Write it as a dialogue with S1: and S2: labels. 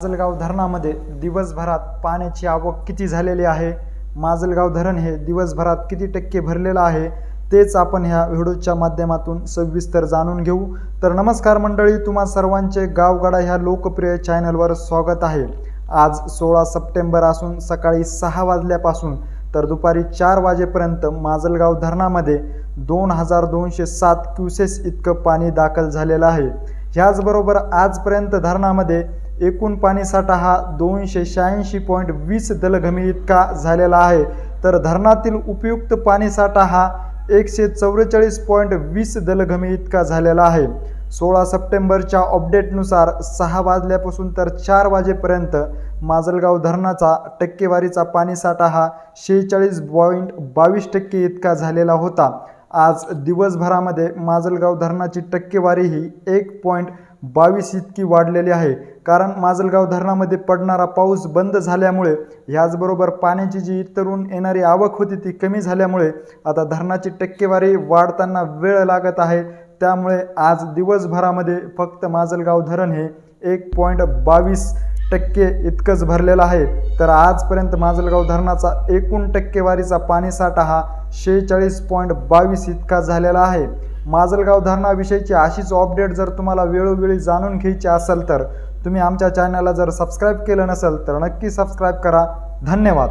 S1: माजलगाव धरणामध्ये दिवसभरात पाण्याची आवक किती झालेली आहे? माजलगाव धरण हे दिवसभरात किती टक्के भरलेलं आहे? तेच आपण ह्या व्हिडिओच्या माध्यमातून सविस्तर जाणून घेऊ. तर नमस्कार मंडळी तुम्हा सर्वांचे गावगाडा ह्या लोकप्रिय चॅनलवर स्वागत आहे. आज सोळा सप्टेंबर असून सकाळी सहा वाजल्यापासून तर दुपारी चार वाजेपर्यंत माजलगाव धरणामध्ये दोन हजार दोनशे सात क्युसेस इतकं पाणी दाखल झालेलं आहे. ह्याचबरोबर आजपर्यंत धरणामध्ये एकूण पाणीसाठा हा दोनशे शहाऐंशी पॉईंट वीस दलघमी इतका झालेला आहे. तर धरणातील उपयुक्त पाणीसाठा हा एकशे चौवेचाळीस पॉईंट वीस दलघमी इतका झालेला आहे. सोळा सप्टेंबरच्या अपडेटनुसार सहा वाजल्यापासून तर चार वाजेपर्यंत माजलगाव धरणाचा टक्केवारीचा पाणीसाठा हा शेहेचाळीस पॉईंट बावीस टक्के इतका झालेला होता. आज दिवसभरामध्ये माजलगाव धरणाची टक्केवारी ही एक पॉईंट बावीस इतकी वाढलेली आहे. कारण माजलगाव धरणामध्ये पडणारा पाऊस बंद झाल्यामुळे ह्याचबरोबर पाण्याची जी इतरून येणारी आवक होती ती कमी झाल्यामुळे आता धरणाची टक्केवारी वाढताना वेळ लागत आहे. त्यामुळे आज दिवसभरामध्ये फक्त माजलगाव धरण हे एक पॉईंट बावीस टक्के इतकंच भरलेलं आहे. तर आजपर्यंत माजलगाव धरणाचा एकूण टक्केवारीचा पाणीसाठा हा शेहेचाळीस पॉईंट बावीस इतका झालेला आहे. माजलगाव धरणाविषयीची अशीच अपडेट जर तुम्हाला वेळोवेळी जाणून घ्यायची असेल तर तुम्ही आमच्या चॅनलला जर सबस्क्राईब केलं नसेल तर नक्की सबस्क्राईब करा. धन्यवाद.